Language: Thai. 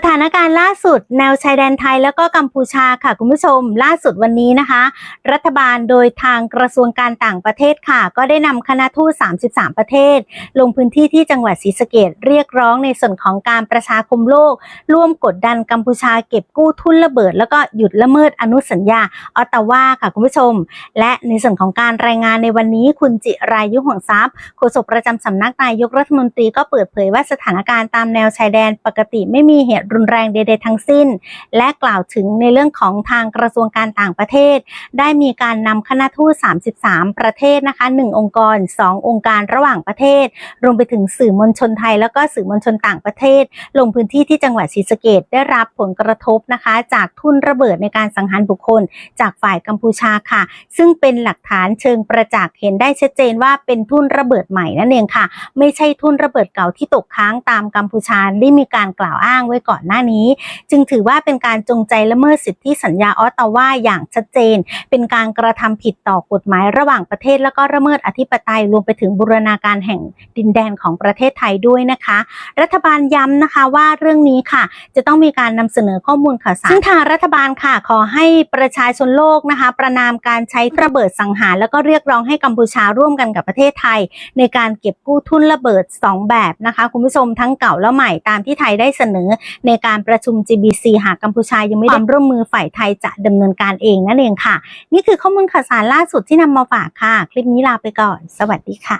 สถานการณ์ล่าสุดแนวชายแดนไทยแล้วก็กัมพูชาค่ะคุณผู้ชม ล่าสุดวันนี้นะคะ รัฐบาลโดยทางกระทรวงการต่างประเทศค่ะ ก็ได้นำคณะทูต 33 ประเทศ ลงพื้นที่ที่จังหวัดศรีสะเกดเรียกร้องในส่วนของการประชาคมโลก ร่วมกดดันกัมพูชาเก็บกู้ทุนระเบิด แล้วก็หยุดละเมิดอนุสัญญาออตตาวาค่ะคุณผู้ชม และในส่วนของการรายงานในวันนี้คุณจิรายุห่วงทรัพย์โฆษกประจำสำนักนายกรัฐมนตรีก็เปิดเผยว่าสถานการณ์ตามแนวชายแดนปกติไม่มีเหตุรุนแรงใดๆทั้งสิ้น และกล่าวถึงในเรื่องของทางกระทรวงการต่างประเทศ ได้มีการนำคณะทูต 33 ประเทศนะคะ 1 องค์กร 2 องค์การระหว่างประเทศ รวมไปถึงสื่อมวลชนไทย แล้วก็สื่อมวลชนต่างประเทศ ลงพื้นที่ที่จังหวัดศรีสะเกดได้รับผลกระทบนะคะ จากทุนระเบิดในการสังหารบุคคล จากฝ่ายกัมพูชาค่ะ ซึ่งเป็นหลักฐานเชิงประจักษ์เห็นได้ชัดเจนว่าเป็นทุนระเบิดใหม่นั่นเองค่ะ ไม่ใช่ทุนระเบิดเก่าที่ตกค้างตามกัมพูชาได้มีการกล่าวอ้างไว้ก่อนหน้านี้ จึงถือว่าเป็นการจงใจละเมิดสิทธิสัญญาออตตาวาอย่างชัดเจน เป็นการกระทำผิดต่อกฎหมายระหว่างประเทศ แล้วก็ละเมิดอธิปไตยรวมไปถึงบูรณาการแห่งดินแดนของประเทศไทยด้วยนะคะ รัฐบาลย้ำนะคะว่าเรื่องนี้ค่ะ จะต้องมีการนำเสนอข้อมูลข่าวสารซึ่งทางรัฐบาลค่ะขอให้ประชาชนโลกนะคะ ประนามการใช้ระเบิดสังหาร แล้วก็เรียกร้องให้กัมพูชาร่วมกันกับประเทศไทย ในการเก็บกู้ทุนระเบิด 2 แบบนะคะ คุณผู้ชมทั้งเก่าและใหม่ตามที่ไทยได้เสนอในการประชุม GBC หากกัมพูชายังไม่ได้ความร่วมมือฝ่ายไทยจะดำเนินการเองนั่นเองค่ะ นี่คือข้อมูลข่าวสารล่าสุดที่นำมาฝากค่ะ คลิปนี้ลาไปก่อน สวัสดีค่ะ